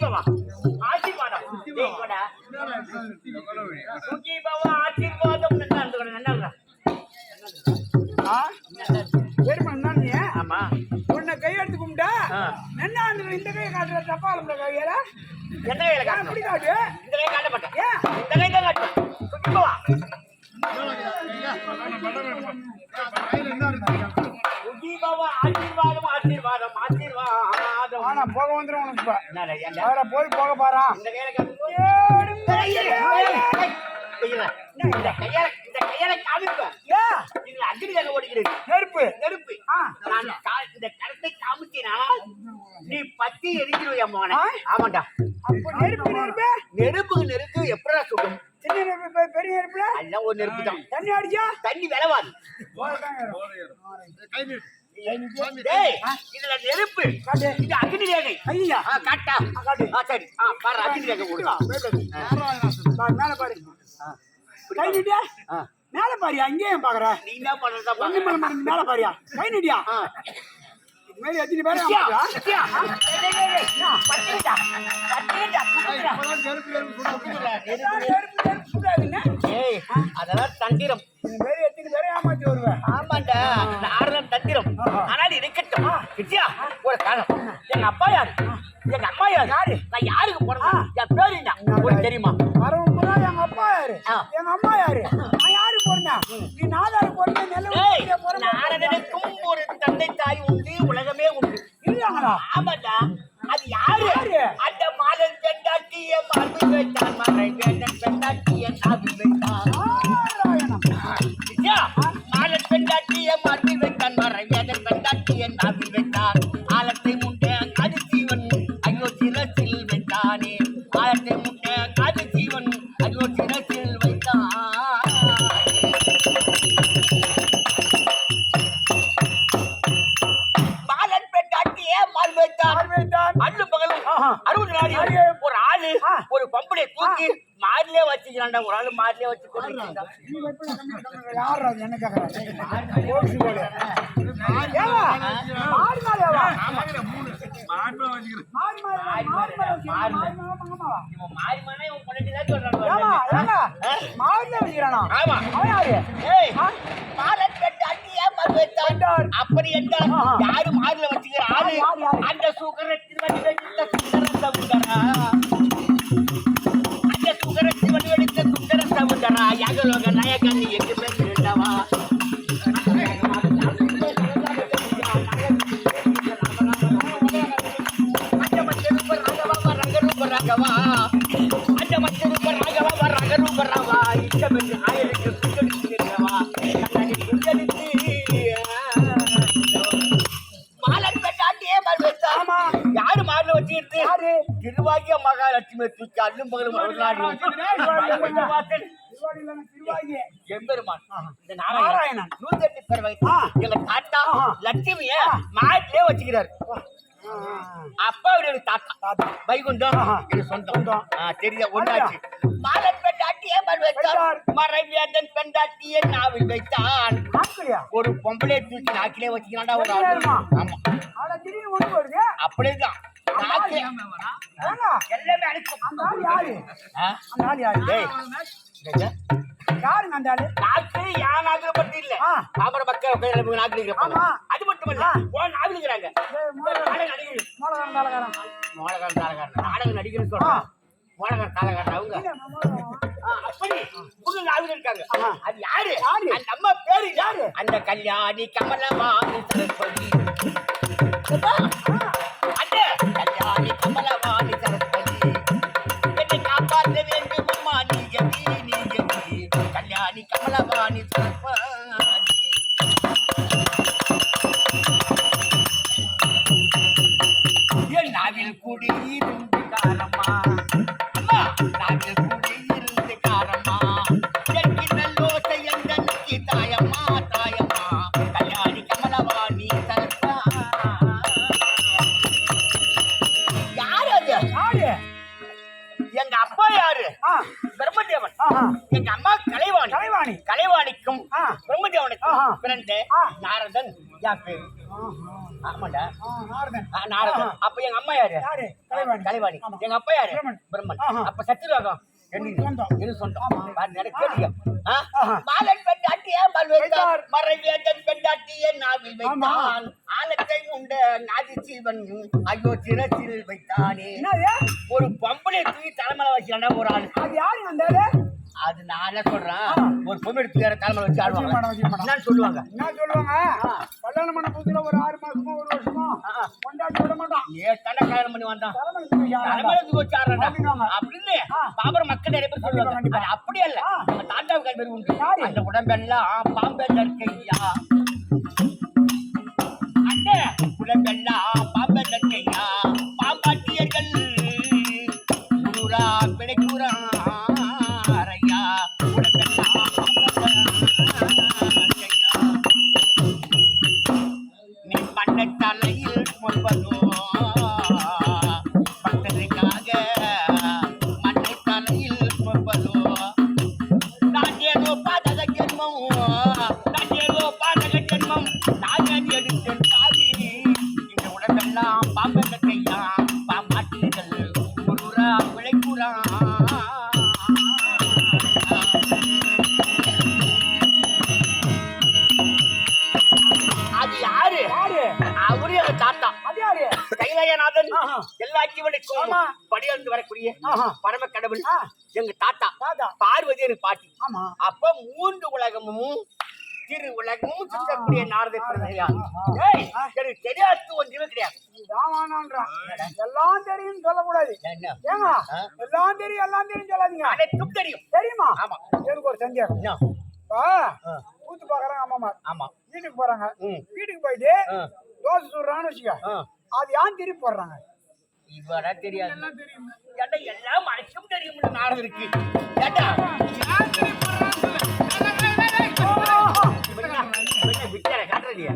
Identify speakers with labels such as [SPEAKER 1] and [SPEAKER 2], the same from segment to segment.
[SPEAKER 1] சுகீபவா ஆசீர்வாதம். சுகீபவா ஆசீர்வாதம். நல்லா
[SPEAKER 2] பெருமா
[SPEAKER 1] ஆமா.
[SPEAKER 2] உன்னை கையெடுத்து என்ன இந்த கையை காட்டுற தப்பா இருந்த கையில
[SPEAKER 1] என்ன கையில
[SPEAKER 2] காட்டு?
[SPEAKER 1] இந்த கையை காட்ட மாட்டேன். இந்த கையை காட்டு சுகீபவா சுகீபவா ஆசீர்வாதம்.
[SPEAKER 2] கோவம் வந்துடும் உனக்கு இப்போ அதில் போய். போக பாரா நெருப்பு.
[SPEAKER 1] நெருப்பு. இந்த கருத்தை காமிச்சினால் நீ பத்தி எரிஞ்சிருவியா மோன ஆமாண்டா.
[SPEAKER 2] அப்ப நெருப்பு நெருப்பு?
[SPEAKER 1] நெருப்புக்கு நெருப்பு எப்படா சுடும்
[SPEAKER 2] சின்ன நெருப்பு பெரிய நெருப்புல
[SPEAKER 1] எல்லாம் ஒரு நெருப்பு
[SPEAKER 2] தண்ணி அடிச்சா?
[SPEAKER 1] தண்ணி விளவாது இதுல நெருப்பு. இது அக்னி ரேகை.
[SPEAKER 2] ஐயா.
[SPEAKER 1] காட்டா. சரி. பாரு அக்னி ரேகை கொடுடா
[SPEAKER 2] பாரு, மேல பாரு. கை நீட்டியா? மேல பாரியா? அங்கேயும் பாக்குற.
[SPEAKER 1] நீ என்ன பண்றதா
[SPEAKER 2] மேல மேல பாரியா? கை நீட்டியா? மாதிரி எத்தனை பேரும்
[SPEAKER 1] சத்யா,
[SPEAKER 2] ஏமாத்துறா?
[SPEAKER 1] வித்யா ஒரு காலம் எங்க அப்பா யாரு? எங்க அம்மா யாரு? யாரு? நான் யாருக்கு பிறந்தேன் என் பேரு என்ன? உனக்கு தெரியுமா?
[SPEAKER 2] வரவன் பூரா எங்க அப்பா யாரு. எங்க அம்மா யாரு? நான் யாரு போறேன் நீ நாதாரு போறேன் போறேன்.
[SPEAKER 1] நாரதனுக்கும் ஒரு தந்தை தாய் உண்டு உலகமே உண்டு.
[SPEAKER 2] இல்லையாங்களா?
[SPEAKER 1] ஆமாண்டா யார் அது
[SPEAKER 2] என்ன கேக்குறாரு
[SPEAKER 1] அப்படி என்றால் யாரும்
[SPEAKER 2] மாறுல வச்சுக்கிறாரு
[SPEAKER 1] அந்த சுகரத்தில் ராத்திரும் பகலும் தாத்தா லட்சுமிய மாட்டிலே வச்சுக்கிறாரு. அப்பா அவருடைய தாத்தா. வைகுண்டம். சொந்தம். தெரியா ஒன்றாச்சு மாலை பெருமாள்
[SPEAKER 2] வைத்தார்
[SPEAKER 1] மறைவேதன் பெண்டாட்டியை நாவில் வைத்தான். ஒரு பொம்பளை தூக்கி நாக்கிலே வச்சுக்கிறான்டா ஒரு ஆள். ஆமா.
[SPEAKER 2] அப்படிதான்.
[SPEAKER 1] எல்லாமே அனுப்பிச்சு
[SPEAKER 2] யாருங்க அந்த
[SPEAKER 1] நாக்கு யான் நாக்குல பத்தி இல்ல. பாமர மக்கள் உட்கார்ந்து நாக்கு அது மட்டும் இல்ல. ஓ நாக்கு இருக்கிறாங்க
[SPEAKER 2] மோளகாரன் தாளகாரன்
[SPEAKER 1] மோளகாரன் தாளகாரன் நாடகம் நடிகர்னு சொல்றான். மோளகாரன் அவங்க. அப்படி. புடுங்க ஆளுங்க இருக்காங்க அது யாரு? அது நம்ம பேரு
[SPEAKER 2] யாரு?
[SPEAKER 1] அந்த கல்யாணி கமலவாணி சரஸ்வதி அப்ப எங்க அம்மா யாரு?
[SPEAKER 2] கலைவாணி
[SPEAKER 1] எங்க அப்பா யாரு?
[SPEAKER 2] பிரம்மன்.
[SPEAKER 1] அப்ப சத்துருவாகம் ஆலத்தை உண்ட நாதி சீவன் ஐயோ தினத்தில் வைத்தானே. ஒரு பம்பளை தூக்கி தலைமலை வச்சான ஒரு ஆள்.
[SPEAKER 2] அது யாரு வந்தாரு
[SPEAKER 1] அது நான் என்ன சொல்றேன். ஒரு தூக்கி யார தலைமையில வச்சு ஆடுவாங்க. என்னன்னு சொல்லுவாங்க
[SPEAKER 2] என்ன சொல்லுவாங்க. கல்யாணம் பண்ண புதுசுல ஒரு ஆறு மாசமோ ஒரு வருஷமோ. கொண்டாடி விட மாட்டான்
[SPEAKER 1] ஏ கண்ண கல்யாணம் பண்ணி வந்தான்
[SPEAKER 2] தலைமையில
[SPEAKER 1] வச்சு.
[SPEAKER 2] அப்படின்னாங்க.
[SPEAKER 1] அப்படின்னு. பாபர மக்கள் நிறைய பேர் சொல்லுவாங்க
[SPEAKER 2] கண்டிப்பா.
[SPEAKER 1] அது அப்படி அல்ல
[SPEAKER 2] ஆ.
[SPEAKER 1] நம்ம தாத்தாவுக்கு அது பேர் உண்டு? அந்த உடம்பெல்லாம் பாம்பே தற்கையா அந்த உடம்பெல்லாம் எல்லா ஜீவனுக்கும்
[SPEAKER 2] ஆமா.
[SPEAKER 1] படியாந்து வரக்கூடிய. பரம கடவுள். எங்க தாத்தா. பார்வதி எனக்கு பாட்டி. அப்ப மூன்று உலகமும் திரு உலகமும் சுற்றக்கூடிய நாரத. ஏய் எனக்கு தெரியாது ஒன்றுமே கிடையாது.
[SPEAKER 2] எல்லாம் தெரியும் சொல்லக்கூடாது
[SPEAKER 1] ஆ?
[SPEAKER 2] எல்லாம் தெரியும் எல்லாம் தெரியும் சொல்லாதீங்க
[SPEAKER 1] அனைத்தும் தெரியும்
[SPEAKER 2] தெரியுமா
[SPEAKER 1] ஆமா
[SPEAKER 2] எனக்கு ஒரு சந்தேகம். கூத்து பாக்குறாங்க அம்மா
[SPEAKER 1] ஆமா
[SPEAKER 2] வீட்டுக்கு போறாங்க. வீட்டுக்கு போயிட்டு. தோசை சுடுறான்னு வச்சுக்க. அது ஏன் திருப்பி போடுறாங்க?
[SPEAKER 1] இவரா தெரியாது. ஏண்டா எல்லாம் மனுஷம் தெரியும் நாரதம் இருக்கு? காட்டுறதியா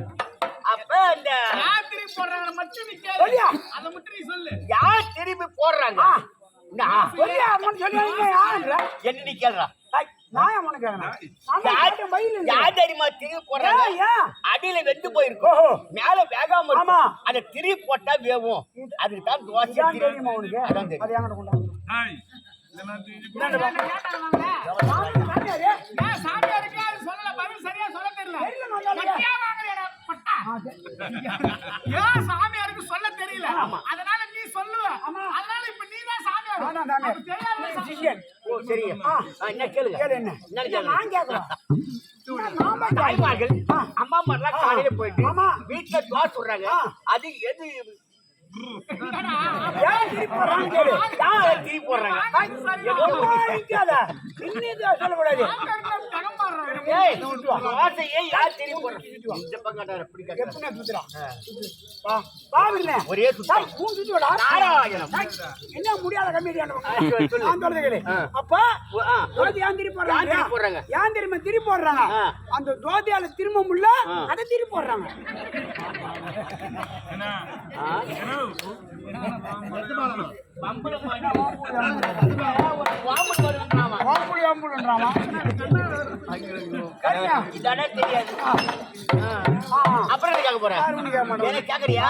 [SPEAKER 1] அப்ப இந்த
[SPEAKER 3] ராத்திரி போடுறாங்க? மட்டும் நீ கேளு.
[SPEAKER 2] சொல்லியா?
[SPEAKER 3] அதை மட்டும் நீ சொல்லு.
[SPEAKER 1] யார் திரும்பி போடுறாங்க? என்ன நீ கேள்றா?
[SPEAKER 2] நான் கேட்கறேன்
[SPEAKER 1] யார் தெரியுமா திரும்பி போடுறாங்க? அடியில வெந்து போயிருக்கும். மேல வேகாம
[SPEAKER 2] ஆமா.
[SPEAKER 1] அதை திருப்பி போட்டா வேவும். அதுக்கு தான் தோசை
[SPEAKER 2] தெரியுமா உனக்கு?
[SPEAKER 1] அதான்
[SPEAKER 3] சாமியாருக்கு சொல்ல தெரியல. அதனால நீ சொல்லுவ. அதனால இப்ப நீ தான் சாமியார். தெரியாத
[SPEAKER 2] ஆ,
[SPEAKER 1] என்ன கேளுங்க
[SPEAKER 2] கேளு என்ன? நான் கேட்கலாம்.
[SPEAKER 1] தாய்மார்கள். அம்மா அம்மாலாம் காலையில போயிட்டு. வீட்டுல தோசை சுடுறாங்க
[SPEAKER 2] ஆ.
[SPEAKER 1] அது எது யார்
[SPEAKER 2] சொல்லக்கூடாது.
[SPEAKER 1] போடுறாங்க
[SPEAKER 2] என்ன முடியாத கம்மியாடியாண்ட
[SPEAKER 1] ஆ, ஆ.
[SPEAKER 2] அப்ப தோதி ஏன் திருப்பி போடுறாங்க ஏன் திரும்ப திருப்பி போடுறாங்க அந்த தோதியால திரும்ப முடியல அதை திருப்பி போடுறாங்க
[SPEAKER 1] ஒரு இதானே தெரியாது ஆ.
[SPEAKER 2] ஆ.
[SPEAKER 1] அப்புறம் கேட்க போறேன் கேக்குறியா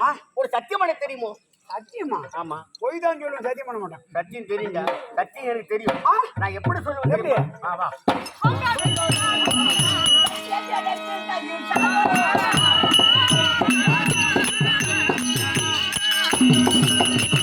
[SPEAKER 2] ஆ.
[SPEAKER 1] ஒரு சத்தியமான தெரியுமோ
[SPEAKER 2] சத்தியமா
[SPEAKER 1] ஆமா
[SPEAKER 2] பொய் தான் சொல்லுவேன் சத்தியம் பண்ண மாட்டேன்
[SPEAKER 1] சத்தியம் தெரியுங்க சத்தியம் எனக்கு தெரியும் நான் எப்படி சொல்லுவேன்
[SPEAKER 2] எப்படி?
[SPEAKER 1] ஆ, வா.
[SPEAKER 2] Thank you.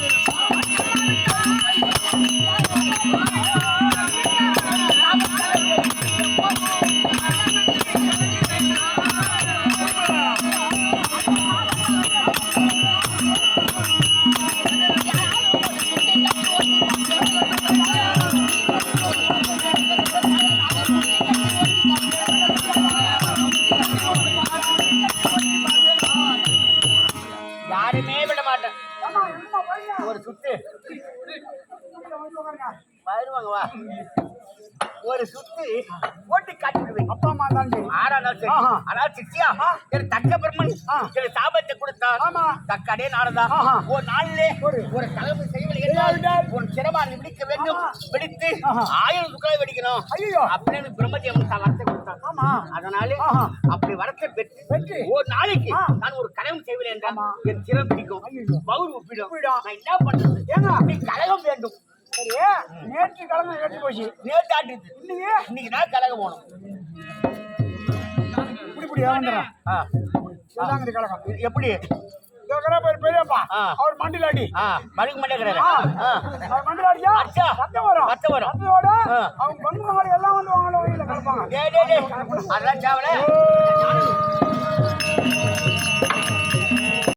[SPEAKER 2] போய்யா.
[SPEAKER 1] ஒரு சுத்து ஓட்டி காட்டி விடுவேன்
[SPEAKER 2] அப்பா அம்மா தான் சரி
[SPEAKER 1] ஆறானாலும் சரி. அதாவது சித்தியா. எனக்கு தக்க பிரம்மன். எனக்கு சாபத்தை கொடுத்தான்
[SPEAKER 2] ஆமா.
[SPEAKER 1] தக்கடே நாளதா. ஒரு நாளிலே
[SPEAKER 2] ஒரு-
[SPEAKER 1] ஒரு தலைமை
[SPEAKER 2] செய்யாவிட்டால்
[SPEAKER 1] உன் சிரமானது வெடிக்க வேண்டும். வெடித்து. ஆயிரம் சுக்களை வெடிக்கணும்
[SPEAKER 2] ஐயோ
[SPEAKER 1] அப்படின்னு பிரம்மதேவன் தான் வரத்தை கொடுத்தான்
[SPEAKER 2] ஆமா
[SPEAKER 1] அதனாலே. அப்படி வரத்தை பெற்று
[SPEAKER 2] பெற்று.
[SPEAKER 1] ஒரு நாளைக்கு. நான் ஒரு கலகம் செய்வேன் என்றால். என் சிரம் பிடிக்கும். பவுர் ஒப்பிடும். நான் என்ன பண்றது
[SPEAKER 2] ஏங்க
[SPEAKER 1] நீ கலகம் வேண்டும்
[SPEAKER 2] நேற்று கிழமை ஏற்றி போச்சு.
[SPEAKER 1] நேர்த்தாட்டுது
[SPEAKER 2] இன்னைக்கு?
[SPEAKER 1] இன்னைக்கு தான் கலகம் போகணும்.
[SPEAKER 2] இப்படி இப்படி வந்துடுறேன்
[SPEAKER 1] ஆ. எப்படி?
[SPEAKER 2] பெரியப்பா. அவர் மண்டில் அடி.
[SPEAKER 1] ஆ.
[SPEAKER 2] ஆ. அவர் மண்டில் அடிச்சா. ரத்தம் வரும்.
[SPEAKER 1] ரத்தம் வரும்.
[SPEAKER 2] ரத்தத்தோட. அவங்க பங்குமாரி எல்லாம் வந்து அவங்கள வழியில
[SPEAKER 1] அதெல்லாம் தேவல